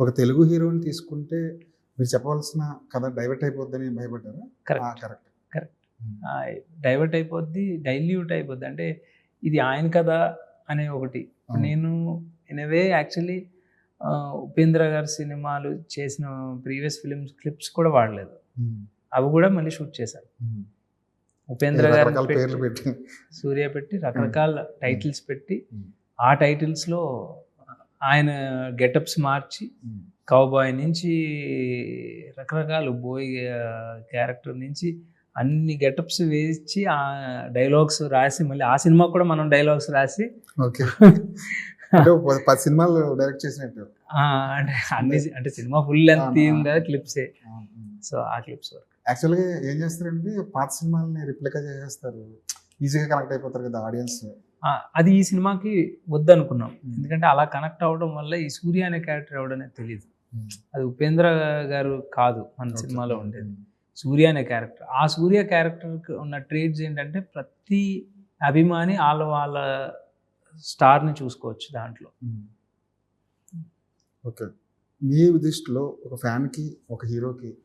ఒక తెలుగు హీరోని తీసుకుంటే మీరు చెప్పవలసిన కథ డైవర్ట్ అయిపోద్దని భయపడ్డారా? కరెక్ట్. కరెక్ట్. డైవర్ట్ అయిపోద్ది డైల్యూట్ అయిపోద్ది. అంటే ఇది ఆయన కదా అనే ఒకటి. నేను ఇన్ వే యాక్చువల్లీ ఉపేంద్ర గారి సినిమాలు చేసిన ప్రీవియస్ ఫిలిమ్స్ క్లిప్స్ కూడా వాడలేదు. అవి కూడా మళ్ళీ షూట్ చేశారు. ఉపేంద్ర గారు సూర్య పెట్టి రకరకాల టైటిల్స్ పెట్టి. ఆ టైటిల్స్లో ఆయన గెటప్స్ మార్చి కౌబాయ్ నుంచి రకరకాల బోయ్ క్యారెక్టర్ నుంచి అన్ని గెటప్స్ వేసి ఆ డైలాగ్స్ రాసి మళ్ళీ ఆ సినిమా కూడా మనం డైలాగ్స్ రాసి ఓకే. పది- సినిమాలు డైరెక్ట్ చేసినట్టు. అంటే అన్ని అంటే సినిమా ఫుల్ లెంత్ కదా క్లిప్సే సో ఆ క్లిప్స్ వరకు. యాక్చువల్గా ఏం చేస్తారంటే పాత సినిమాలని రిప్లికా చేసేస్తారు. ఈజీగా కనెక్ట్ అయిపోతారు కదా ఆడియన్స్ అది ఈ సినిమాకి వద్దనుకున్నాం. ఎందుకంటే అలా కనెక్ట్ అవ్వడం వల్ల ఈ సూర్య అనే క్యారెక్టర్ ఎవడనేది తెలియదు అది ఉపేంద్ర గారు కాదు మన సినిమాలో ఉండేది. సూర్య అనే క్యారెక్టర్. ఆ సూర్య క్యారెక్టర్కి ఉన్న ట్రేడ్స్ ఏంటంటే ప్రతి అభిమాని వాళ్ళ వాళ్ళ స్టార్ని చూసుకోవచ్చు దాంట్లో. ఓకే. మీ దృష్టిలో ఒక ఫ్యాన్కి ఒక హీరోకి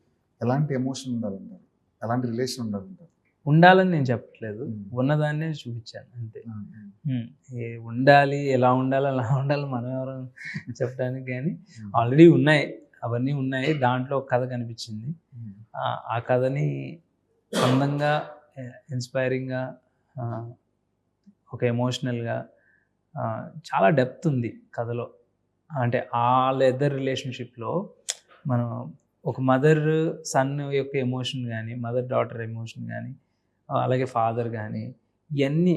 ఎలాంటి ఎమోషన్ ఉండాలంటారు? ఎలాంటి రిలేషన్ ఉండాలంటారు? ఉండాలని నేను చెప్పట్లేదు. ఉన్నదాన్నే చూపించాను అంతే. ఏ ఉండాలి ఎలా ఉండాలి అలా ఉండాలి మనం ఎవరు చెప్పడానికి కానీ ఆల్రెడీ ఉన్నాయి. అవన్నీ ఉన్నాయి. దాంట్లో ఒక కథ కనిపించింది. ఆ- కథని అందంగా ఇన్స్పైరింగ్గా ఒక ఎమోషనల్గా చాలా డెప్త్ ఉంది కథలో. అంటే వాళ్ళ ఇద్దరు రిలేషన్షిప్లో మనం ఒక మదర్ సన్ యొక్క ఎమోషన్ కానీ మదర్ డాటర్ ఎమోషన్ కానీ అలాగే ఫాదర్ కానీ ఇవన్నీ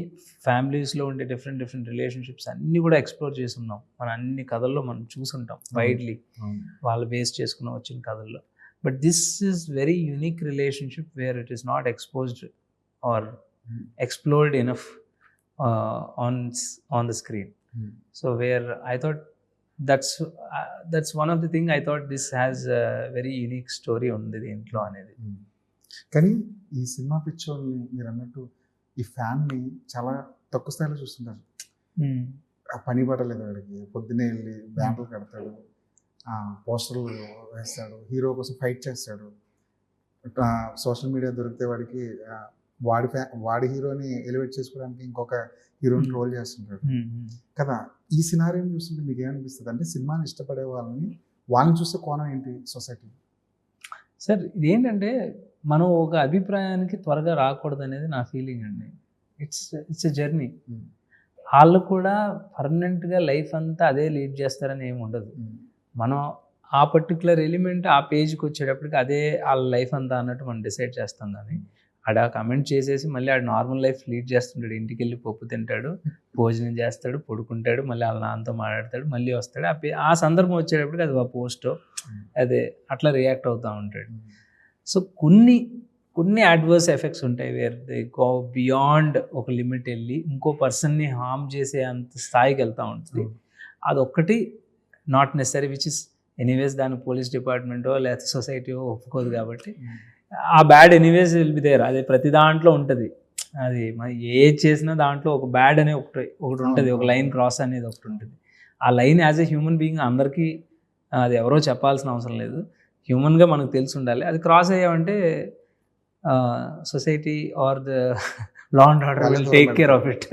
ఫ్యామిలీస్లో ఉండే డిఫరెంట్ డిఫరెంట్ రిలేషన్షిప్స్ అన్నీ కూడా ఎక్స్ప్లోర్ చేసి ఉన్నాం మన అన్ని కథల్లో మనం చూసుంటాం వైడ్లీ. వాళ్ళు బేస్ చేసుకుని వచ్చిన కథల్లో. But this is very unique relationship where it is not exposed or explored enough on on the screen. So where I thought that's that's one of the thing I thought this has very unique story ఉంది దీంట్లో అనేది. కానీ ఈ cinema పిక్చర్ని మీరు అన్నట్టు ఈ ఫ్యాన్ని చాలా తక్కువ స్థాయిలో చూస్తుంటారు. ఆ పని పడలేదు వాడికి. పొద్దునే వెళ్ళి బ్యాంకులు కడతాడు. పోస్టర్లు వేస్తాడు. హీరో కోసం ఫైట్ చేస్తాడు. సోషల్ మీడియా దొరికితే వాడికి వాడి ఫ్యా వాడి హీరోని ఎలివేట్ చేసుకోవడానికి ఇంకొక హీరోని రోల్ చేస్తుంటాడు. కదా ఈ సినారియోని చూస్తుంటే మీకు ఏమనిపిస్తుంది అంటే సినిమాని ఇష్టపడే వాళ్ళని వాళ్ళని చూస్తే కోణం ఏంటి సొసైటీ సార్ ఇదేంటంటే మనం ఒక అభిప్రాయానికి త్వరగా రాకూడదు అనేది నా ఫీలింగ్ అండి. ఇట్స్ ఇట్స్ ఎ జర్నీ వాళ్ళు కూడా పర్మనెంట్గా లైఫ్ అంతా అదే లీడ్ చేస్తారని ఏమి ఉండదు. మనం ఆ పర్టికులర్ ఎలిమెంట్ ఆ పేజ్కి వచ్చేటప్పటికి అదే వాళ్ళ లైఫ్ అంతా అన్నట్టు మనం డిసైడ్ చేస్తాం కానీ ఆడ కమెంట్ చేసేసి మళ్ళీ ఆడ నార్మల్ లైఫ్ లీడ్ చేస్తుంటాడు. ఇంటికి వెళ్ళి పప్పు తింటాడు భోజనం చేస్తాడు పడుకుంటాడు మళ్ళీ వాళ్ళ నాన్నతో మాట్లాడతాడు మళ్ళీ వస్తాడు. ఆ పే ఆ సందర్భం వచ్చేటప్పటికి అది ఆ పోస్టో అదే అట్లా రియాక్ట్ అవుతూ ఉంటాడు. సో కొన్ని కొన్ని అడ్వర్స్ ఎఫెక్ట్స్ ఉంటాయి వేర్ దే గో బియాండ్ ఒక లిమిట్ వెళ్ళి ఇంకో పర్సన్ని హార్మ్ చేసే అంత స్థాయికి వెళ్తూ ఉంటుంది. అదొక్కటి not necessary which is anyways దాని పోలీస్ డిపార్ట్మెంటో లేకపోతే సొసైటీయో ఒప్పుకోదు కాబట్టి ఆ bad anyways will be there అది ప్రతి దాంట్లో ఉంటుంది. అది మరి ఏది చేసినా దాంట్లో ఒక బ్యాడ్ అనే ఒకటి ఒకటి ఉంటుంది. ఒక లైన్ క్రాస్ అనేది ఒకటి ఉంటుంది. ఆ line as a human being అందరికీ అది ఎవరో చెప్పాల్సిన అవసరం లేదు. హ్యూమన్గా మనకు తెలిసి ఉండాలి. అది cross అయ్యామంటే society or the law and order will take care of it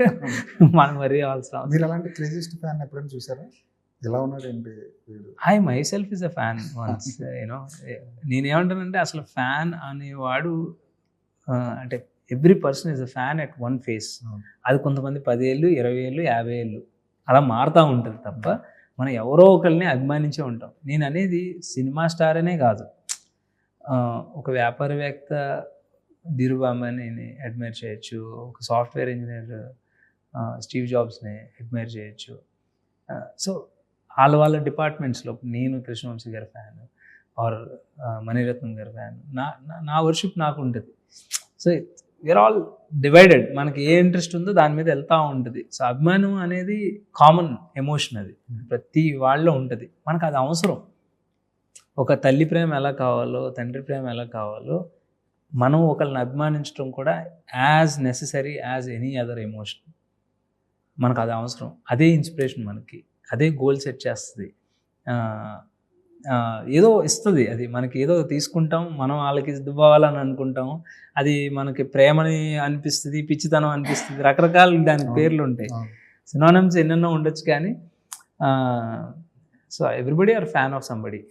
మనం అవ్వాల్సిన అవసరం. మీరు అలాంటి క్రేజిస్ట్ ఫ్యాన్ ఎప్పుడైనా చూసారా? ఎలా ఉన్నాడు ఏంటి I myself is a fan once you know నేనేమంటానంటే అసలు ఫ్యాన్ అనేవాడు అంటే every person is a fan at one phase. అది కొంతమంది పదేళ్ళు ఇరవై ఏళ్ళు యాభై ఏళ్ళు అలా మారుతూ ఉంటుంది తప్ప మనం ఎవరో ఒకరిని అభిమానించే ఉంటాం. నేను అనేది సినిమా స్టార్ అనే కాదు. ఒక వ్యాపారవేత్త ధీరుబాంబాని అడ్మైర్ చేయొచ్చు. ఒక సాఫ్ట్వేర్ ఇంజనీర్ స్టీవ్ జాబ్స్ని అడ్మైర్ చేయొచ్చు. సో వాళ్ళ వాళ్ళ డిపార్ట్మెంట్స్లో నేను కృష్ణవంశీ గారి ఫ్యాన్ ఆర్ మణిరత్నం గారి ఫ్యాన్. నా నా- నా వర్షిప్ నాకు ఉంటుంది. సో వీఆర్ ఆల్ డివైడెడ్ మనకి ఏ ఇంట్రెస్ట్ ఉందో దాని మీద వెళ్తూ ఉంటుంది. సో అభిమానం అనేది కామన్ ఎమోషన్ అది. ప్రతి వాళ్ళలో ఉంటుంది. మనకు అది అవసరం. ఒక తల్లి ప్రేమ ఎలా కావాలో తండ్రి ప్రేమ ఎలా కావాలో మనం ఒకరిని అభిమానించడం కూడా as necessary as any other emotion మనకు అది అవసరం. అదే ఇన్స్పిరేషన్ మనకి. అదే గోల్ సెట్ చేస్తుంది. ఏదో ఇస్తుంది. అది మనకి ఏదో తీసుకుంటాం మనం వాళ్ళకి ఇవ్వాలని అనుకుంటాం. అది మనకి ప్రేమని అనిపిస్తుంది పిచ్చితనం అనిపిస్తుంది. రకరకాల దానికి. పేర్లు ఉంటాయి. సినానమ్స్ ఎన్నెన్నో ఉండొచ్చు కానీ so everybody are fan of somebody